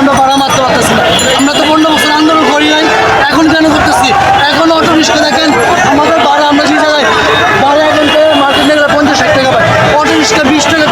আমরা ভাড়া মারতে পারতেছি না আমরা তো পনেরো বছর আন্দোলন করি নাই, এখন কেন করতেছি? এখন অটো রিক্সা দেখেন, আমাদের বাড়া আমরা সেই জায়গায় বারো এখন মার্কেট পঞ্চাশ ষাট টাকা পাই অটো রিক্সা বিশ টাকা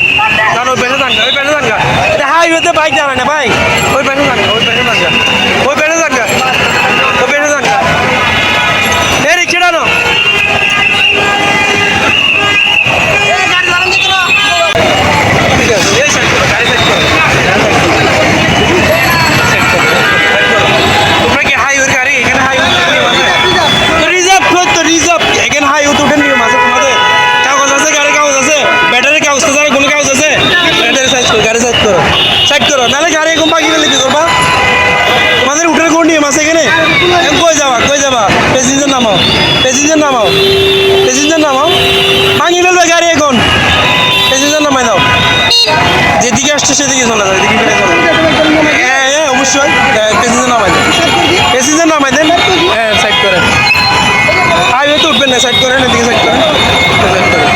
Ayan. কি করলে কি করবা তোমাদের উঠের কোন নিয়ম আছে এখানে? কই যাবা কই যাবা? প্যাসেঞ্জার নামাও প্যাসেঞ্জার নামাও প্যাসেঞ্জার নামাও। ভাঙি ফেলবে গাড়ি এখন। প্যাসেঞ্জার নামাই দাও। যেদিকে আসছে সেদিকে চলে যাও, এদিকে ফিরে চলে হ্যাঁ হ্যাঁ অবশ্যই। প্যাসেঞ্জার নামাই দেন। প্যাসেঞ্জার নামাই দেন। হ্যাঁ সাইড করেন। হাইওয়ে তো উঠবেন না, সাইড করেন, এদিকে সাইড করেন। সাইড করেন।